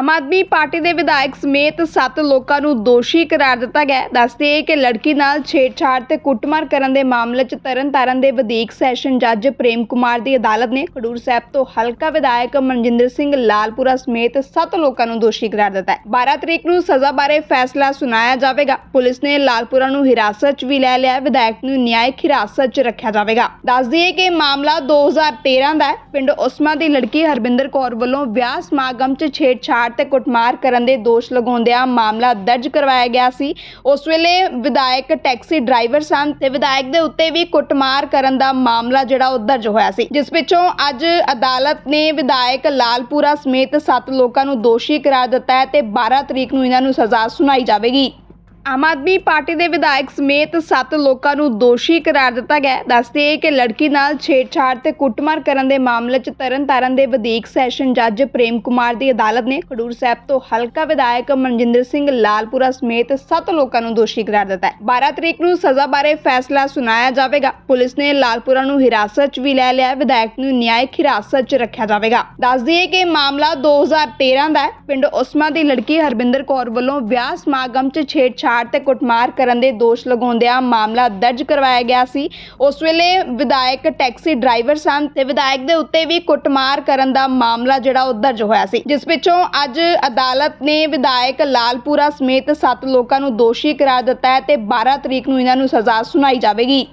Aam Aadmi party ਦੇ ਵਿਧਾਇਕ ਸਮੇਤ 7 ਲੋਕਾਂ ਨੂੰ ਦੋਸ਼ੀ ਕਰਾਰ ਦਿੱਤਾ ਗਿਆ ਹੈ। ਦੱਸਦੇ ਹੈ ਕਿ ਲੜਕੀ ਨਾਲ ਛੇੜਛਾੜ ਤੇ ਕੁੱਟਮਾਰ ਕਰਨ ਦੇ ਮਾਮਲੇ 'ਚ ਤਰਨਤਾਰਨ ਦੇ ਵਧੀਕ ਸੈਸ਼ਨ ਜੱਜ ਪ੍ਰੇਮ ਕੁਮਾਰ ਦੀ ਅਦਾਲਤ ਨੇ ਖਡੂਰ ਸਾਹਿਬ ਤੋਂ ਹਲਕਾ ਵਿਧਾਇਕ ਮਨਜਿੰਦਰ ਸਿੰਘ ਲਾਲਪੁਰਾ ਸਮੇਤ 7 ਲੋਕਾਂ ਨੂੰ ਦੋਸ਼ੀ ਕਰਾਰ ਦਿੱਤਾ ਹੈ। 12 ਤਰੀਕ ਨੂੰ ਸਜ਼ਾ ਬਾਰੇ ਫੈਸਲਾ ਸੁਣਾਇਆ ਜਾਵੇਗਾ। ਪੁਲਿਸ ਨੇ ਲਾਲਪੁਰਾ ਨੂੰ ਹਿਰਾਸਤ 'ਚ ਵੀ ਲੈ ਲਿਆ ਵਿਧਾਇਕ ਨੂੰ ਨਿਆਇਕ ਹਿਰਾਸਤ 'ਚ ਰੱਖਿਆ ਜਾਵੇਗਾ। ਦੱਸਦੀ ਹੈ ਕਿ ਇਹ ਮਾਮਲਾ 2013 ਦਾ ਹੈ। ਪਿੰਡ ਉਸਮਾ ਦੀ ਲੜਕੀ ਹਰਬਿੰਦਰ ਕੌਰ ਵੱਲੋਂ ਵਿਆਹ ਸਮਾਗਮ 'ਚ ਛੇੜਛਾੜ ਤੇ ਕੁੱਟਮਾਰ ਕਰਨ ਦੇ ਦੋਸ਼ ਲਗਾਉਂਦਿਆਂ ਮਾਮਲਾ ਦਰਜ ਕਰਵਾਇਆ ਗਿਆ ਸੀ। ਉਸ ਵੇਲੇ ਵਿਧਾਇਕ ਟੈਕਸੀ ਡਰਾਈਵਰ ਸਨ ਤੇ ਵਿਧਾਇਕ ਦੇ ਉੱਤੇ ਵੀ ਕੁੱਟਮਾਰ ਕਰਨ ਦਾ ਮਾਮਲਾ ਜਿਹੜਾ ਉਹ ਦਰਜ ਹੋਇਆ ਸੀ। ਜਿਸ ਪਿੱਛੋਂ ਅੱਜ ਅਦਾਲਤ ਨੇ ਵਿਧਾਇਕ ਲਾਲਪੁਰਾ ਸਮੇਤ 7 ਲੋਕਾਂ ਨੂੰ ਦੋਸ਼ੀ ਕਰਾਰ ਦਿੱਤਾ ਹੈ ਤੇ 12 ਤਰੀਕ ਨੂੰ ਇਹਨਾਂ ਨੂੰ ਸਜ਼ਾ ਸੁਣਾਈ ਜਾਵੇਗੀ। ਆਮ ਆਦਮੀ ਪਾਰਟੀ ਦੇ ਵਿਧਾਇਕ ਸਮੇਤ 7 ਲੋਕਾਂ ਨੂੰ ਦੋਸ਼ੀ ਕਰਾਰ ਦਿੱਤਾ ਗਿਆ ਹੈ। ਦੱਸਦੇ ਹੈ ਕਿ ਲੜਕੀ ਨਾਲ ਛੇੜਛਾੜ ਤੇ ਕੁੱਟਮਾਰ ਕਰਨ ਦੇ ਮਾਮਲੇ 'ਚ ਤਰਨਤਾਰਨ ਦੇ ਵਧੀਕ ਸੈਸ਼ਨ ਜੱਜ ਪ੍ਰੇਮ ਕੁਮਾਰ ਦੀ ਅਦਾਲਤ ਨੇ ਖਡੂਰ ਸਾਹਿਬ ਤੋਂ ਹਲਕਾ ਵਿਧਾਇਕ ਮਨਜਿੰਦਰ ਸਿੰਘ ਲਾਲਪੁਰਾ ਸਮੇਤ 7 ਲੋਕਾਂ ਨੂੰ ਦੋਸ਼ੀ ਕਰਾਰ ਦਿੱਤਾ ਹੈ। 12 ਤਰੀਕ ਨੂੰ ਸਜ਼ਾ ਬਾਰੇ ਫੈਸਲਾ ਸੁਣਾਇਆ ਜਾਵੇਗਾ। ਪੁਲਿਸ ਨੇ ਲਾਲਪੁਰਾ ਨੂੰ ਹਿਰਾਸਤ 'ਚ ਵੀ ਲੈ ਲਿਆ ਵਿਧਾਇਕ ਨੂੰ ਨਿਆਇਕ ਹਿਰਾਸਤ 'ਚ ਰੱਖਿਆ ਜਾਵੇਗਾ। ਦੱਸਦੀ ਹੈ ਕਿ ਇਹ ਮਾਮਲਾ 2013 ਦਾ ਹੈ। ਪਿੰਡ ਉਸਮਾ ਦੀ ਲੜਕੀ ਹਰਬਿੰਦਰ ਕੌਰ ਵੱਲੋਂ ਵਿਆਹ ਸਮਾਗਮ 'ਚ ਛੇੜਛਾੜ ਤੇ ਕੁੱਟਮਾਰ ਕਰਨ ਦੇ ਦੋਸ਼ ਲਗਾਉਂਦਿਆਂ ਮਾਮਲਾ ਦਰਜ ਕਰਵਾਇਆ ਗਿਆ ਸੀ। ਉਸ ਵੇਲੇ ਵਿਧਾਇਕ ਟੈਕਸੀ ਡਰਾਈਵਰ ਸਨ ਤੇ ਵਿਧਾਇਕ ਦੇ ਉੱਤੇ ਵੀ ਕੁੱਟਮਾਰ ਕਰਨ ਦਾ ਮਾਮਲਾ ਜਿਹੜਾ ਉਹ ਦਰਜ ਹੋਇਆ ਸੀ। ਜਿਸ ਪਿੱਛੋਂ ਅੱਜ ਅਦਾਲਤ ਨੇ ਵਿਧਾਇਕ ਲਾਲਪੁਰਾ ਸਮੇਤ 7 ਲੋਕਾਂ ਨੂੰ ਦੋਸ਼ੀ ਕਰਾਰ ਦਿੱਤਾ ਹੈ ਤੇ 12 ਤਰੀਕ ਨੂੰ ਇਹਨਾਂ ਨੂੰ ਸਜ਼ਾ ਸੁਣਾਈ ਜਾਵੇਗੀ।